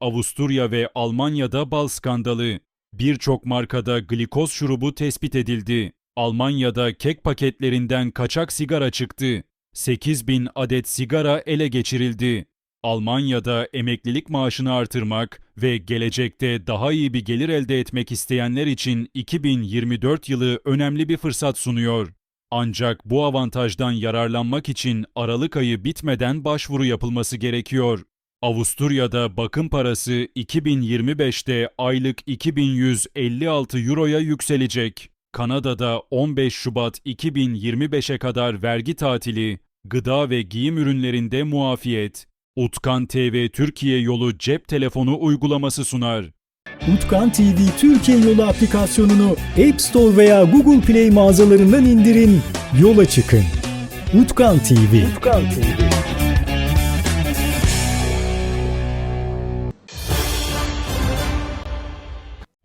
Avusturya ve Almanya'da bal skandalı. Birçok markada glikoz şurubu tespit edildi. Almanya'da kek paketlerinden kaçak sigara çıktı. 8 bin adet sigara ele geçirildi. Almanya'da emeklilik maaşını artırmak ve gelecekte daha iyi bir gelir elde etmek isteyenler için 2024 yılı önemli bir fırsat sunuyor. Ancak bu avantajdan yararlanmak için Aralık ayı bitmeden başvuru yapılması gerekiyor. Avusturya'da bakım parası 2025'te aylık 2156 euroya yükselecek. Kanada'da 15 Şubat 2025'e kadar vergi tatili, gıda ve giyim ürünlerinde muafiyet. Utkan TV Türkiye yolu cep telefonu uygulaması sunar. Utkan TV Türkiye Yolu aplikasyonunu App Store veya Google Play mağazalarından indirin, yola çıkın. Utkan TV. Utkan TV.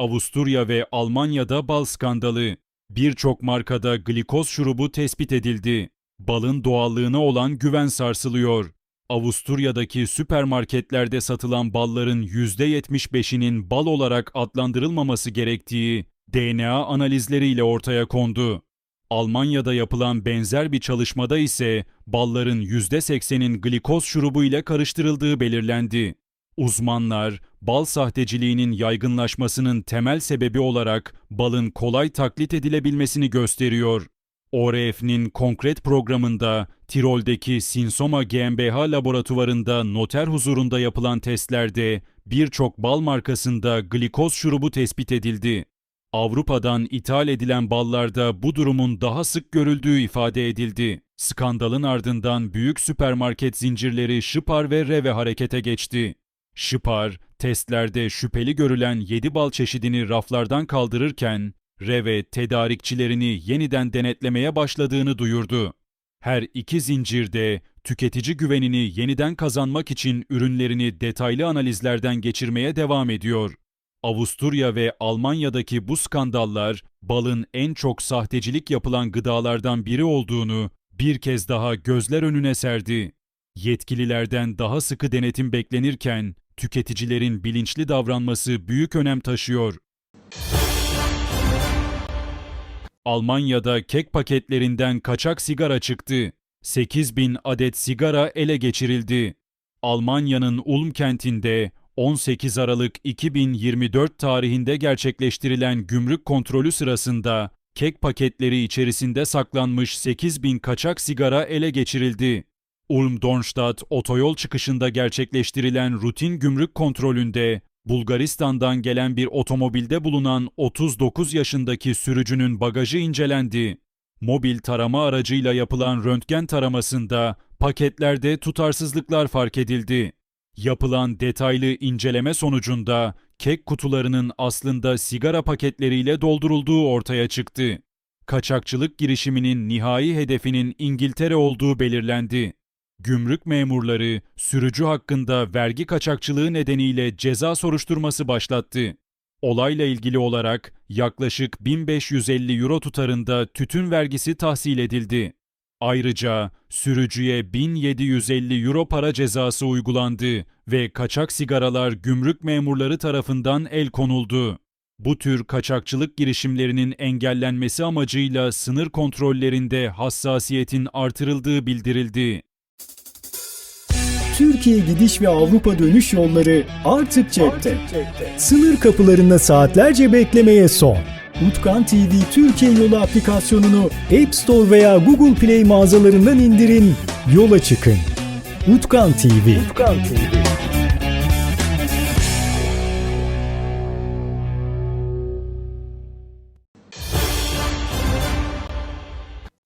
Avusturya ve Almanya'da bal skandalı. Birçok markada glikoz şurubu tespit edildi. Balın doğallığına olan güven sarsılıyor. Avusturya'daki süpermarketlerde satılan balların %75'inin bal olarak adlandırılmaması gerektiği DNA analizleriyle ortaya kondu. Almanya'da yapılan benzer bir çalışmada ise balların %80'in glikoz şurubu ile karıştırıldığı belirlendi. Uzmanlar, bal sahteciliğinin yaygınlaşmasının temel sebebi olarak balın kolay taklit edilebilmesini gösteriyor. ORF'nin konkret programında Tirol'deki Sinsoma GmbH laboratuvarında noter huzurunda yapılan testlerde birçok bal markasında glikoz şurubu tespit edildi. Avrupa'dan ithal edilen ballarda bu durumun daha sık görüldüğü ifade edildi. Skandalın ardından büyük süpermarket zincirleri Spar ve Reve harekete geçti. Spar, testlerde şüpheli görülen 7 bal çeşidini raflardan kaldırırken, Reve tedarikçilerini yeniden denetlemeye başladığını duyurdu. Her iki zincirde tüketici güvenini yeniden kazanmak için ürünlerini detaylı analizlerden geçirmeye devam ediyor. Avusturya ve Almanya'daki bu skandallar balın en çok sahtecilik yapılan gıdalardan biri olduğunu bir kez daha gözler önüne serdi. Yetkililerden daha sıkı denetim beklenirken tüketicilerin bilinçli davranması büyük önem taşıyor. Almanya'da kek paketlerinden kaçak sigara çıktı. 8 bin adet sigara ele geçirildi. Almanya'nın Ulm kentinde 18 Aralık 2024 tarihinde gerçekleştirilen gümrük kontrolü sırasında kek paketleri içerisinde saklanmış 8 bin kaçak sigara ele geçirildi. Ulm-Dornstadt otoyol çıkışında gerçekleştirilen rutin gümrük kontrolünde Bulgaristan'dan gelen bir otomobilde bulunan 39 yaşındaki sürücünün bagajı incelendi. Mobil tarama aracıyla yapılan röntgen taramasında paketlerde tutarsızlıklar fark edildi. Yapılan detaylı inceleme sonucunda kek kutularının aslında sigara paketleriyle doldurulduğu ortaya çıktı. Kaçakçılık girişiminin nihai hedefinin İngiltere olduğu belirlendi. Gümrük memurları sürücü hakkında vergi kaçakçılığı nedeniyle ceza soruşturması başlattı. Olayla ilgili olarak yaklaşık 1550 euro tutarında tütün vergisi tahsil edildi. Ayrıca sürücüye 1750 euro para cezası uygulandı ve kaçak sigaralar gümrük memurları tarafından el konuldu. Bu tür kaçakçılık girişimlerinin engellenmesi amacıyla sınır kontrollerinde hassasiyetin artırıldığı bildirildi. Türkiye gidiş ve Avrupa dönüş yolları artık cepte. Sınır kapılarında saatlerce beklemeye son. Utkan TV Türkiye Yolu aplikasyonunu App Store veya Google Play mağazalarından indirin, yola çıkın. Utkan TV. Utkan TV.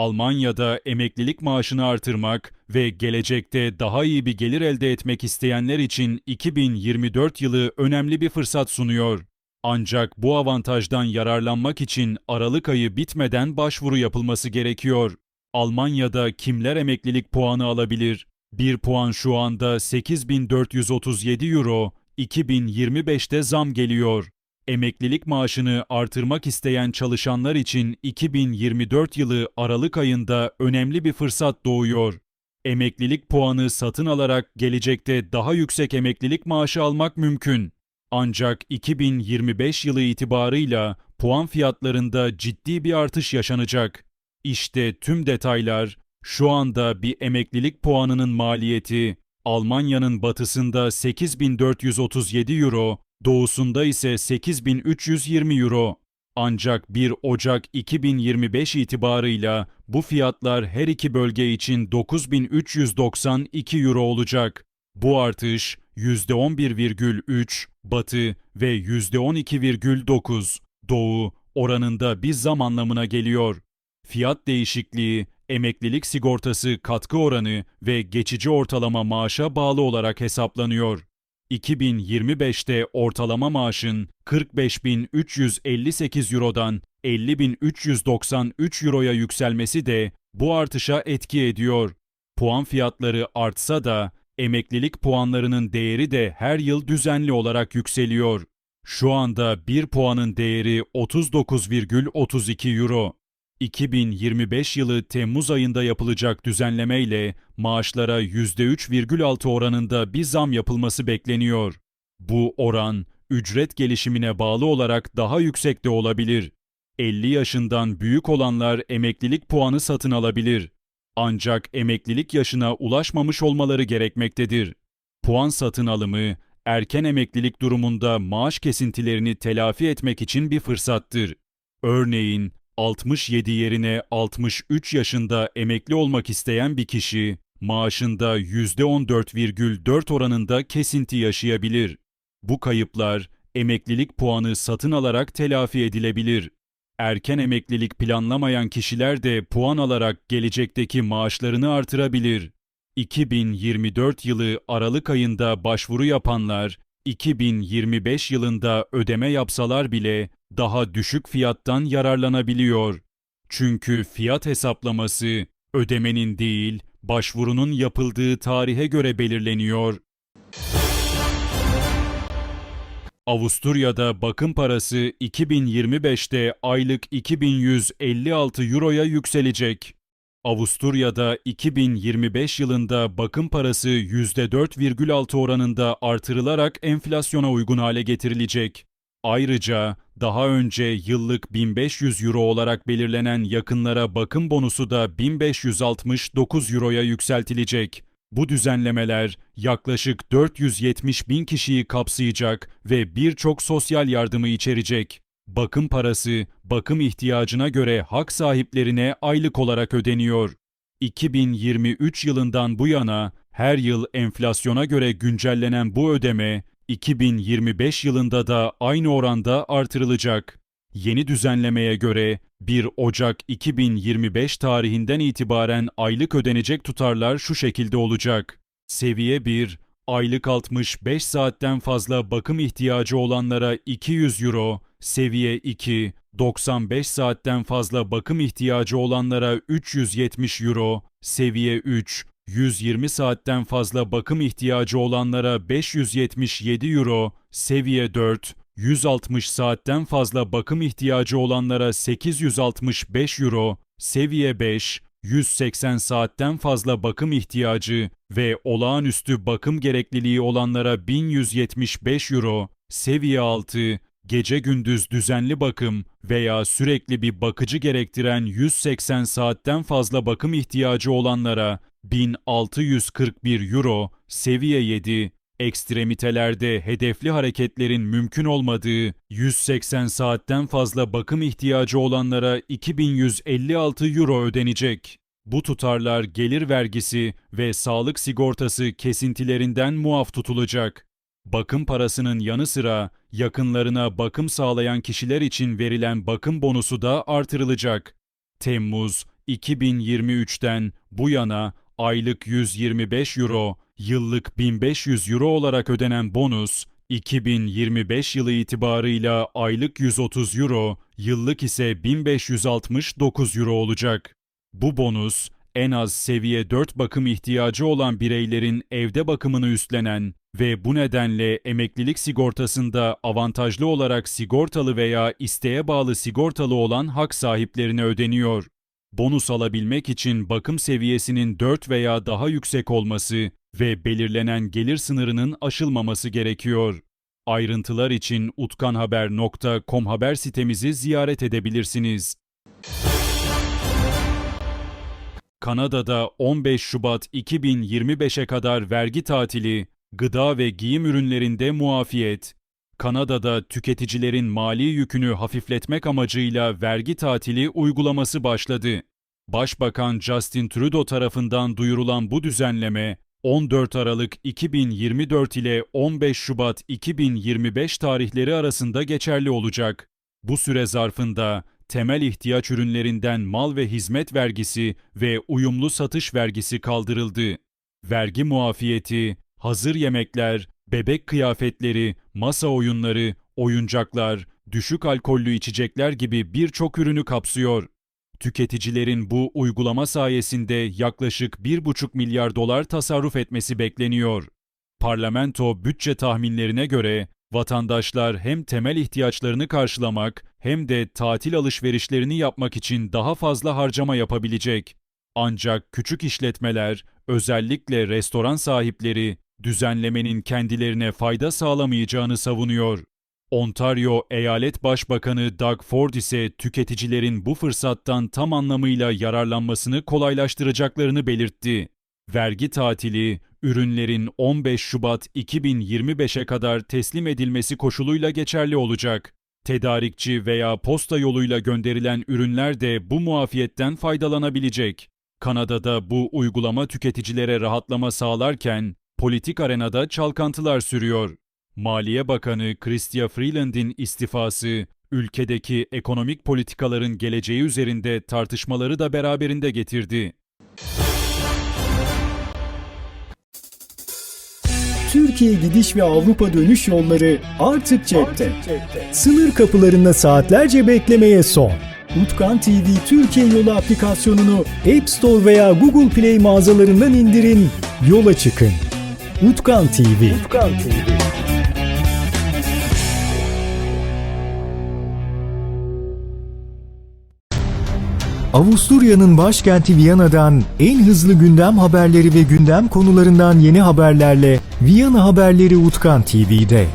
Almanya'da emeklilik maaşını artırmak ve gelecekte daha iyi bir gelir elde etmek isteyenler için 2024 yılı önemli bir fırsat sunuyor. Ancak bu avantajdan yararlanmak için Aralık ayı bitmeden başvuru yapılması gerekiyor. Almanya'da kimler emeklilik puanı alabilir? 1 puan şu anda 8437 euro, 2025'te zam geliyor. Emeklilik maaşını artırmak isteyen çalışanlar için 2024 yılı Aralık ayında önemli bir fırsat doğuyor. Emeklilik puanı satın alarak gelecekte daha yüksek emeklilik maaşı almak mümkün. Ancak 2025 yılı itibarıyla puan fiyatlarında ciddi bir artış yaşanacak. İşte tüm detaylar şu anda bir emeklilik puanının maliyeti Almanya'nın batısında 8437 euro, doğusunda ise 8320 euro. Ancak 1 Ocak 2025 itibarıyla bu fiyatlar her iki bölge için 9392 euro olacak. Bu artış %11,3 Batı ve %12,9 Doğu oranında bir zam anlamına geliyor. Fiyat değişikliği, emeklilik sigortası katkı oranı ve geçici ortalama maaşa bağlı olarak hesaplanıyor. 2025'te ortalama maaşın 45.358 Euro'dan 50.393 Euro'ya yükselmesi de bu artışa etki ediyor. Puan fiyatları artsa da emeklilik puanlarının değeri de her yıl düzenli olarak yükseliyor. Şu anda 1 puanın değeri 39,32 Euro. 2025 yılı Temmuz ayında yapılacak düzenlemeyle maaşlara %3,6 oranında bir zam yapılması bekleniyor. Bu oran ücret gelişimine bağlı olarak daha yüksek de olabilir. 50 yaşından büyük olanlar emeklilik puanı satın alabilir. Ancak emeklilik yaşına ulaşmamış olmaları gerekmektedir. Puan satın alımı erken emeklilik durumunda maaş kesintilerini telafi etmek için bir fırsattır. Örneğin 67 yerine 63 yaşında emekli olmak isteyen bir kişi maaşında %14,4 oranında kesinti yaşayabilir. Bu kayıplar emeklilik puanı satın alarak telafi edilebilir. Erken emeklilik planlamayan kişiler de puan alarak gelecekteki maaşlarını artırabilir. 2024 yılı Aralık ayında başvuru yapanlar 2025 yılında ödeme yapsalar bile daha düşük fiyattan yararlanabiliyor. Çünkü fiyat hesaplaması ödemenin değil, başvurunun yapıldığı tarihe göre belirleniyor. Avusturya'da bakım parası 2025'te aylık 2156 euroya yükselecek. Avusturya'da 2025 yılında bakım parası %4,6 oranında artırılarak enflasyona uygun hale getirilecek. Ayrıca daha önce yıllık 1500 euro olarak belirlenen yakınlara bakım bonusu da 1569 euroya yükseltilecek. Bu düzenlemeler yaklaşık 470 bin kişiyi kapsayacak ve birçok sosyal yardımı içerecek. Bakım parası, bakım ihtiyacına göre hak sahiplerine aylık olarak ödeniyor. 2023 yılından bu yana her yıl enflasyona göre güncellenen bu ödeme 2025 yılında da aynı oranda artırılacak. Yeni düzenlemeye göre 1 Ocak 2025 tarihinden itibaren aylık ödenecek tutarlar şu şekilde olacak. Seviye 1 Aylık 65 saatten fazla bakım ihtiyacı olanlara 200 euro, seviye 2 95 saatten fazla bakım ihtiyacı olanlara 370 euro, seviye 3 120 saatten fazla bakım ihtiyacı olanlara 577 euro, seviye 4 160 saatten fazla bakım ihtiyacı olanlara 865 euro, seviye 5 180 saatten fazla bakım ihtiyacı ve olağanüstü bakım gerekliliği olanlara 1175 euro, seviye 6 gece gündüz düzenli bakım veya sürekli bir bakıcı gerektiren 180 saatten fazla bakım ihtiyacı olanlara 1641 euro, seviye 7, ekstremitelerde hedefli hareketlerin mümkün olmadığı 180 saatten fazla bakım ihtiyacı olanlara 2156 euro ödenecek. Bu tutarlar gelir vergisi ve sağlık sigortası kesintilerinden muaf tutulacak. Bakım parasının yanı sıra yakınlarına bakım sağlayan kişiler için verilen bakım bonusu da artırılacak. Temmuz 2023'ten bu yana aylık 125 euro, yıllık 1500 euro olarak ödenen bonus 2025 yılı itibarıyla aylık 130 euro, yıllık ise 1569 euro olacak. Bu bonus en az seviye 4 bakım ihtiyacı olan bireylerin evde bakımını üstlenen ve bu nedenle emeklilik sigortasında avantajlı olarak sigortalı veya isteğe bağlı sigortalı olan hak sahiplerine ödeniyor. Bonus alabilmek için bakım seviyesinin 4 veya daha yüksek olması ve belirlenen gelir sınırının aşılmaması gerekiyor. Ayrıntılar için utkanhaber.com haber sitemizi ziyaret edebilirsiniz. Kanada'da 15 Şubat 2025'e kadar vergi tatili, gıda ve giyim ürünlerinde muafiyet. Kanada'da tüketicilerin mali yükünü hafifletmek amacıyla vergi tatili uygulaması başladı. Başbakan Justin Trudeau tarafından duyurulan bu düzenleme 14 Aralık 2024 ile 15 Şubat 2025 tarihleri arasında geçerli olacak. Bu süre zarfında temel ihtiyaç ürünlerinden mal ve hizmet vergisi ve uyumlu satış vergisi kaldırıldı. Vergi muafiyeti, hazır yemekler, bebek kıyafetleri, masa oyunları, oyuncaklar, düşük alkollü içecekler gibi birçok ürünü kapsıyor. Tüketicilerin bu uygulama sayesinde yaklaşık 1,5 milyar dolar tasarruf etmesi bekleniyor. Parlamento bütçe tahminlerine göre vatandaşlar hem temel ihtiyaçlarını karşılamak hem de tatil alışverişlerini yapmak için daha fazla harcama yapabilecek. Ancak küçük işletmeler, özellikle restoran sahipleri, düzenlemenin kendilerine fayda sağlamayacağını savunuyor. Ontario Eyalet Başbakanı Doug Ford ise tüketicilerin bu fırsattan tam anlamıyla yararlanmasını kolaylaştıracaklarını belirtti. Vergi tatili, ürünlerin 15 Şubat 2025'e kadar teslim edilmesi koşuluyla geçerli olacak. Tedarikçi veya posta yoluyla gönderilen ürünler de bu muafiyetten faydalanabilecek. Kanada'da bu uygulama tüketicilere rahatlama sağlarken politik arenada çalkantılar sürüyor. Maliye Bakanı Chrystia Freeland'in istifası, ülkedeki ekonomik politikaların geleceği üzerinde tartışmaları da beraberinde getirdi. Türkiye gidiş ve Avrupa dönüş yolları artık cepte. Sınır kapılarında saatlerce beklemeye son. Utkan TV Türkiye Yolu aplikasyonunu App Store veya Google Play mağazalarından indirin, yola çıkın. Utkan TV. Utkan TV. Avusturya'nın başkenti Viyana'dan en hızlı gündem haberleri ve gündem konularından yeni haberlerle Viyana Haberleri Utkan TV'de.